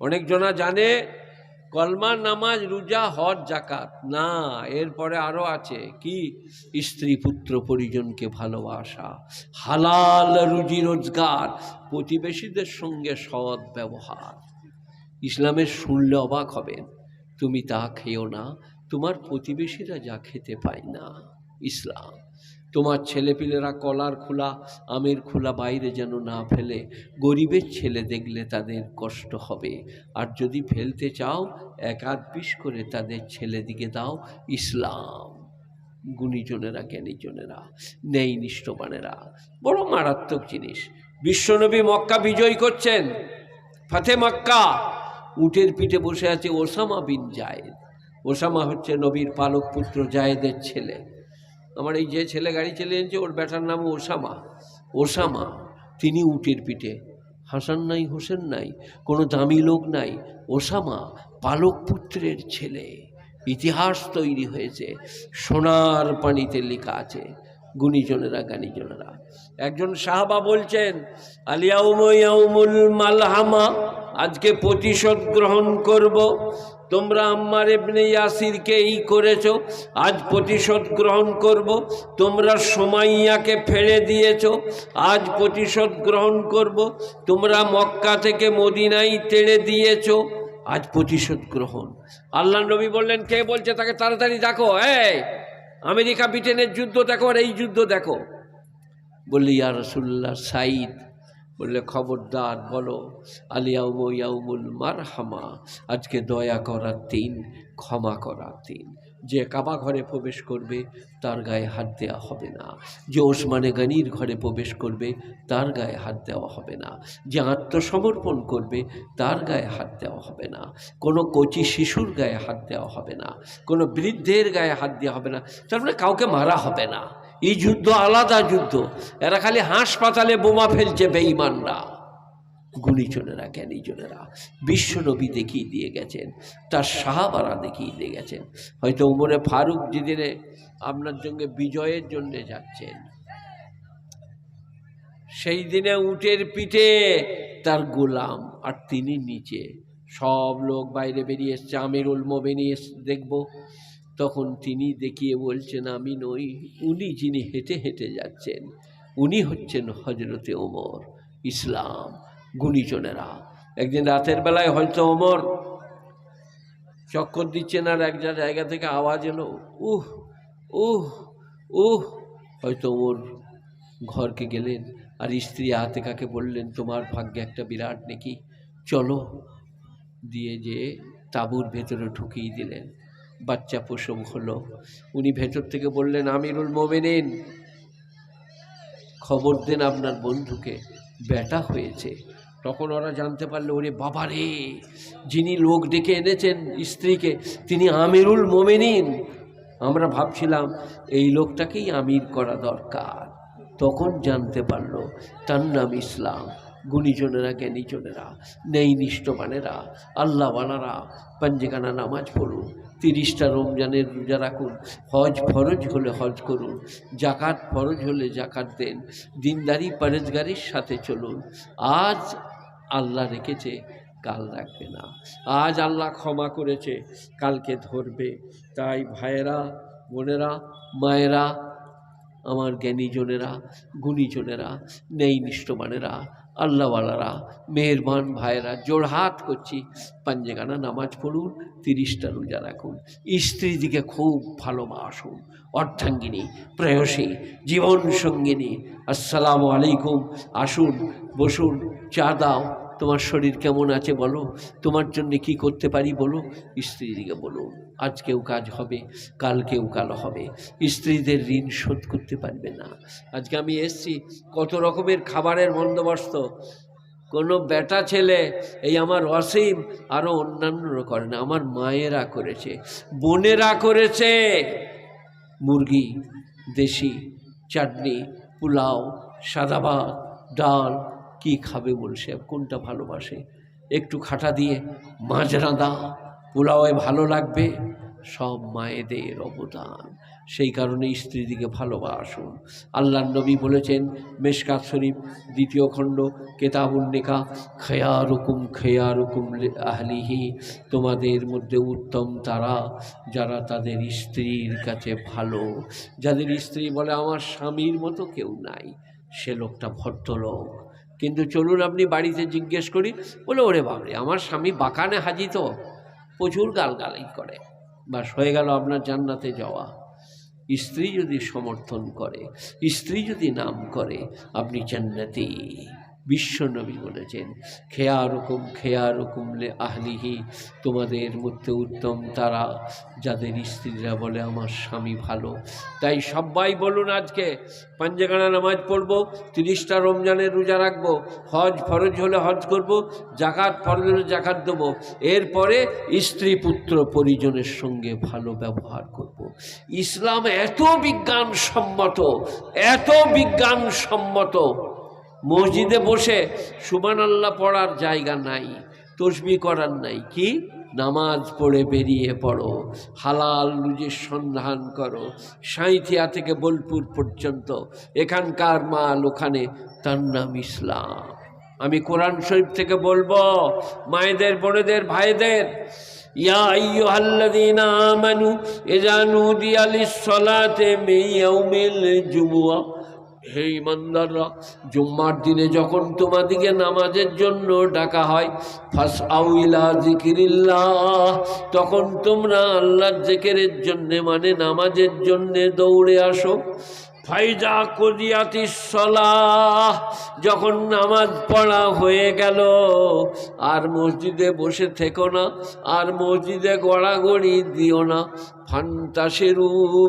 অনেকজনা জানে কলমা, নামাজ, রোজা, হজ জাকাত না, এরপরে আরও আছে, কি? স্ত্রী পুত্র পরিজনকে ভালোবাসা, হালাল রুজি রোজগার, প্রতিবেশীদের সঙ্গে সৎ ব্যবহার। ইসলামের শুনলে অবাক হবেন, তুমি তা খেও না, তোমার প্রতিবেশীরা যা খেতে পায় না, ইসলাম। তোমার ছেলেপিলেরা কলার খোলা, আমের খোলা বাইরে যেন না ফেলে। গরিবের ছেলে দেখলে তাদের কষ্ট হবে। আর যদি ফেলতে চাও, এক আধ পিস করে তাদের ছেলে দিকে দাও। ইসলাম। গুণীজনেরা, জ্ঞানীজনেরা, নেই নিষ্ঠবানেরা। বড় মারাত্মক জিনিস। বিশ্বনবী মক্কা বিজয় করছেন। ফাতে মক্কা। উটের পিঠে বসে আছে ওসামা বিন জায়েদ। ওসামা হচ্ছে নবীর পালক পুত্র জায়েদের ছেলে। আমার এই যে ছেলে গাড়ি চালিয়ে এনেছে ওর বেটার নাম ওসামা ওসামা তিনি উটের পিঠে। হাসান নাই, হোসেন নাই, কোনো দামি লোক নাই। ওসামা পালক পুত্রের ছেলে। ইতিহাস তৈরি হয়েছে, সোনার পানিতে লেখা আছে, গুণীজনেরা জ্ঞানীজনেরা একজন সাহাবা বলছেন আলিয়াউমুল মালহামা, আজকে প্রতিশোধ গ্রহণ করব। তোমরা আম্মার এবনে ইয়াসিরকে এই করেছ, আজ প্রতিশোধ গ্রহণ করব, তোমরা সোমাইয়াকে ফেলে দিয়েছ, আজ প্রতিশোধ গ্রহণ করব, তোমরা মক্কা থেকে মদিনাই তেড়ে দিয়েছ, আজ প্রতিশোধ গ্রহণ। আল্লাহ নবী বললেন, কে বলছে তাকে তাড়াতাড়ি দেখো, এই, আমেরিকা, ব্রিটেনের যুদ্ধ দেখো আর এই যুদ্ধ দেখো। বললি, ইয়া রসুল্লাহ সাইদ বললে, খবরদার, বলো আলিয়াউম ইয়াউমুল মার হামা আজকে দয়া করার দিন ক্ষমা করার দিন যে কাবা ঘরে প্রবেশ করবে, তার গায়ে হাত দেওয়া হবে না। যে ওসমানে গানির ঘরে প্রবেশ করবে, তার গায়ে হাত দেওয়া হবে না। যে আত্মসমর্পণ করবে, তার গায়ে হাত দেওয়া হবে না। কোনো কচি শিশুর গায়ে হাত দেওয়া হবে না। কোনো বৃদ্ধের গায়ে হাত দেওয়া হবে না। তার মানে কাউকে মারা হবে না। এই যুদ্ধ আলাদা যুদ্ধ। এরা খালি হাসপাতালে বোমা ফেলছে বেঈমানরা। গুণীজনেরা জ্ঞানীজনেরা বিশ্বনবী দেখিয়ে দিয়ে গেছেন, তার সাহাবারা দেখিয়ে দিয়ে গেছেন। হয়তো উমরে ফারুক যেদিনে আপনার সঙ্গে বিজয়ের জন্যে যাচ্ছেন, সেই দিনে উটের পিঠে তার গোলাম আর তিনি নিচে। সব লোক বাইরে বেরিয়ে এসছে, আমিরুল মোবেনি দেখব। তখন তিনি দেখিয়ে বলছেন, আমি নই, উনি যিনি হেঁটে হেঁটে যাচ্ছেন, উনি হচ্ছেন হজরতে ওমর, ইসলাম গুণীজনেরা। একদিন রাতের বেলায় হয়তো ওমর চক্কর দিচ্ছেন আর এক জায়গা থেকে আওয়াজ এলো, উহ উহ উহ। হয়তো ওমর ঘরকে গেলেন আর স্ত্রী আতেকাকে বললেন, তোমার ভাগ্যে একটা বিরাট নাকি, চলো। দিয়ে যে তাঁবুর ভেতরে ঢুকিয়ে দিলেন। বাচ্চা প্রসব হলো। উনি ভেতর থেকে বললেন, আমিরুল মোমেনিন, খবর দেন আপনার বন্ধুকে, ব্যাটা হয়েছে। তখন ওরা জানতে পারল, ওরে বাবা রে যিনি লোক ডেকে এনেছেন স্ত্রীকে, তিনি আমিরুল মোমেনিন। আমরা ভাবছিলাম, এই লোকটাকেই আমির করা দরকার। তখন জানতে পারল, তার নাম ইসলাম। গুণীজনেরা, জ্ঞানীজনেরা নেই নিষ্ঠবানেরা আল্লাহওয়ালারা পাঞ্জেখানা নামাজ পড়ুন, তিরিশটা রমজানের রোজা রাখুন, হজ ফরজ হলে হজ করুন, জাকাত ফরজ হলে জাকাত দেন, দিনদারি পরেজগারির সাথে চলুন। আজ আল্লাহ রেখেছে, কাল রাখবে না। আজ আল্লাহ ক্ষমা করেছে, কালকে ধরবে। তাই ভাইয়েরা, বোনেরা, মায়েরা, আমার জ্ঞানীজনেরা, গুণীজনেরা নেই নিষ্ঠবানেরা আল্লাহওয়ালারা মেহরবান ভাইয়েরা জোড়হাত করছি। পাঞ্জেগানা নামাজ পড়ুন, তিরিশটা রোজা রাখুন। স্ত্রীর দিকে খুব ভালোবাসুন অর্থাঙ্গিনী প্রেয়সী, জীবন সঙ্গিনী। আসসালামু আলাইকুম, আসুন, বসুন, চা দাও তোমার শরীর কেমন আছে বলো? তোমার জন্য কি করতে পারি বলো? স্ত্রীদিকে বলুন, আজকেও কাজ হবে, কালকেও কাল হবে। স্ত্রীদের ঋণ শোধ করতে পারবে না। আজকে আমি এসছি, কত রকমের খাবারের বন্দোবস্ত। কোনো বেটা ছেলে, এই আমার অসীম আরও অন্যান্যরা করে না, আমার মায়েরা করেছে, বোনেরা করেছে। মুরগি, দেশি, চাটনি, পোলাও, সাদা ভাত, ডাল কি খাবে বলছে কোনটা ভালোবাসে? একটু খাটা দিয়ে মাছ রাঁধা পোলাওয়ে ভালো লাগবে? সব মায়েদের অবদান। সেই কারণে স্ত্রীদিকে ভালোবাসুন। আল্লাহ নবী বলেছেন, মেশকাত শরীফ, দ্বিতীয় খণ্ড কেতাবুল নেকা খেয়া রকুম খেয়া রকুম আহলিহি। তোমাদের মধ্যে উত্তম তারা, যারা তাদের স্ত্রীর কাছে ভালো। যাদের স্ত্রী বলে, আমার স্বামীর মতো কেউ নাই। সে লোকটা ভদ্রলোক। কিন্তু চলুন আপনি বাড়িতে জিজ্ঞেস করি, বলে, ওরে বাবরে আমার স্বামী বাকানে হাজি তো, প্রচুর গালগালাই করে। বাস, হয়ে গেল আপনার জান্নাতে যাওয়া। স্ত্রী যদি সমর্থন করে, স্ত্রী যদি নাম করে, আপনি জান্নাতি। বিশ্বনবী বলেছেন খেয়া রকম খেয়া রকম লে আহলিহি, তোমাদের মধ্যে উত্তম তারা, যাদের স্ত্রীরা বলে, আমার স্বামী ভালো তাই সবাই বলুন আজকে পাঞ্জেগানা নামাজ পড়ব, তিরিশটা রমজানের রোজা রাখব, হজ ফরজ হলে হজ করব, জাকাত ফরজ হলে জাকাত দেবো, এরপরে স্ত্রী পুত্র পরিজনের সঙ্গে ভালো ব্যবহার করব। ইসলাম এত বিজ্ঞানসম্মত এত বিজ্ঞানসম্মত মসজিদে বসে সুবান আল্লাহ পড়ার জায়গা নাই, তসবি করার নাই, কি? নামাজ পড়ে বেরিয়ে পড়ো, হালাল রুজির সন্ধান করো, সাঁইথিয়া থেকে বোলপুর পর্যন্ত, এখানকার মাল ওখানে, তার নাম ইসলাম। আমি কোরআন শরীফ থেকে বলব, মায়েদের, বোনেদের, ভাইদের, ইয়া ইযা নুদিয়া লিস-সালাতি মিন ইয়াউমিল জুমুআহ হে ইমানদাররা, জুম্মার দিনে যখন তোমাদিকে নামাজের জন্য ডাকা হয় ফাস আউইলা জিকিরিল্লাহ তখন তোমরা আল্লাহর জেকেরের জন্যে মানে নামাজের জন্যে দৌড়ে আসো। ফাইজা করিয়াতি সলাহ, যখন নামাজ পড়া হয়ে গেল, আর মসজিদে বসে থেকো না, আর মসজিদে গড়াগড়ি দিও না ফান্তাসেরু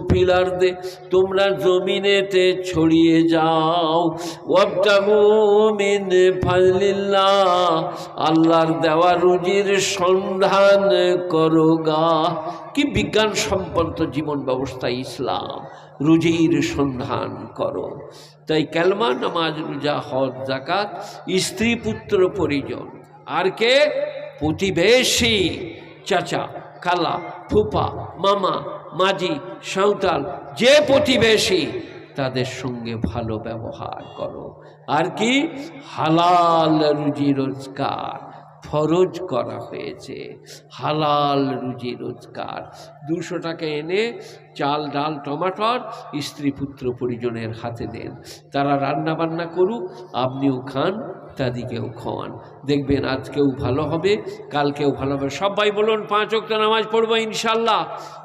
ফিলার দে তোমরা জমিনেতে ছড়িয়ে যাও। ফাজলিল্লাহ, আল্লাহর দেওয়া রুজির সন্ধান করো গা। কি বিজ্ঞান সম্পন্ন জীবন ব্যবস্থা ইসলাম? রুজির সন্ধান করো। তাই ক্যালমা নামাজ, রোজা, হজ জাকাত স্ত্রী, পুত্র, পরিজন, আর কে? প্রতিবেশী। চাচা কালা ফুপা মামা, মাঝি, সাঁওতাল, যে প্রতিবেশী, তাদের সঙ্গে ভালো ব্যবহার করো। আর কি? হালাল রুজি রোজগার। ফরজ করা হয়েছে। হালাল রুজি রোজগার। দুশো টাকা এনে চাল, ডাল, টমাটর স্ত্রী, পুত্র, পরিজনের হাতে দেন। তারা রান্না বান্না করুক, আপনিও খান তাদিকেও খাওয়ান। দেখবেন আজকেও ভালো হবে কালকেও ভালো হবে। সবাই বলুন, পাঁচ অক্ট নামাজ পড়ব ইনশাল্লাহ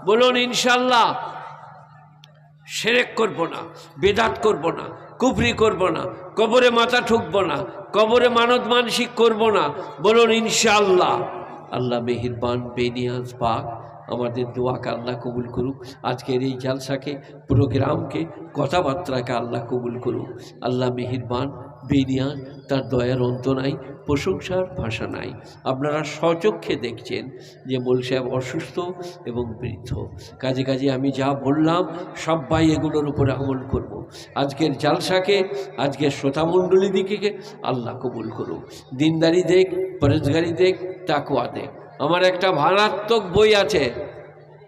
বলুন ইনশাল্লাহ সেরেক করব না, বেদাত করব না। কুফরি করব না, কবরে মাথা ঠুকবো না, কবরে মানত মানসিক করব না, বলুন ইনশাআল্লাহ। আল্লাহ মেহিরবান, বেনিয়াজ, পাক। আমাদের দোয়াকে আল্লাহ কবুল করুক। আজকের এই জালসাকে, প্রোগ্রামকে, কথাবার্তাকে আল্লাহ কবুল করুক। আল্লাহ মেহিরবান, বেনিয়াজ, তার দয়ার অন্ত নাই, প্রশংসার ভাষা নাই। আপনারা স্বচক্ষে দেখছেন যে মোল সাহেব অসুস্থ এবং বৃদ্ধ। কাজে কাজে আমি যা বললাম সবাই এগুলোর উপরে আমল করব। আজকের জালসাকে, আজকের শ্রোতামণ্ডলী দিকে আল্লাহ কবুল করুক। দিনদারি দেখ পরেজগারি দেখ তাকুয়া দেখ। আমার একটা ভারাত্মক বই আছে।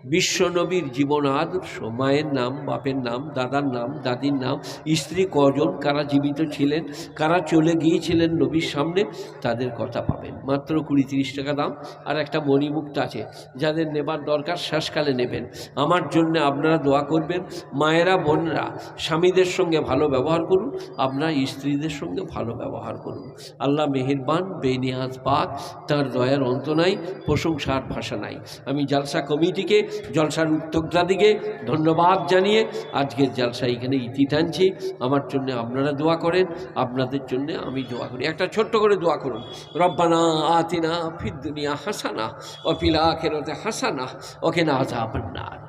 বিশ্বনবীর জীবন আদর্শ মায়ের নাম, বাপের নাম, দাদার নাম, দাদির নাম, স্ত্রী কজন, কারা জীবিত ছিলেন, কারা চলে গিয়েছিলেন নবীর সামনে, তাদের কথা পাবেন। মাত্র কুড়ি তিরিশ টাকা দাম, আর একটা মণিমুক্ত আছে, যাদের নেবার দরকার শেষকালে নেবেন। আমার জন্য আপনারা দোয়া করবেন, মায়েরা, বোনরা, স্বামীদের সঙ্গে ভালো ব্যবহার করুন, আপনার স্ত্রীদের সঙ্গে ভালো ব্যবহার করুন। আল্লাহ মেহেরবান, বেনিয়াজ পাক, তার দয়ার অন্ত নাই, প্রশংসার ভাষা নাই। আমি জালসা কমিটিকে জলসার উদ্যোক্তাদিকে ধন্যবাদ জানিয়ে আজকের জলসা এখানে ইতি টানছি। আমার জন্য আপনারা দোয়া করেন, আপনাদের জন্য আমি দোয়া করি। একটা ছোট্ট করে দোয়া করুন। রব্বানা আতিনা ফির দুনিয়া হাসানা অপিলা খেরতে হাসানা ওকে না আজাবান্নার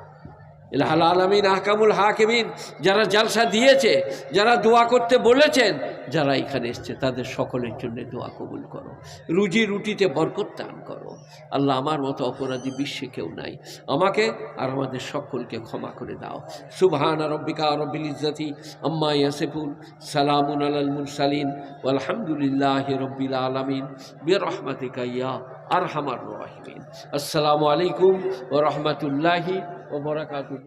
এলাহাল আলমিন, আহকামুল হাকিমিন, যারা জালসা দিয়েছে, যারা দোয়া করতে বলেছেন, যারা এখানে এসছে, তাদের সকলের জন্য দোয়া কবুল করো। রুজি রুটিতে বরকত দান করো। আল্লাহ আমার মতো অপরাধী বিশ্বে কেউ নাই। আমাকে আর আমাদের সকলকে ক্ষমা করে দাও। সুবহান রব্বিকা রব্বিল ইজ্জতি আম্মা ইয়াসিফুন, সালামুন আলাল মুরসালিন আলহামদুলিল্লাহ রব্বিল আলামিন। বিরহমাতিকা ইয়া আরহামার রাহিমিন। আসসালামু আলাইকুম ওয়া রাহমাতুল্লাহি ওয়া বারাকাতুহু।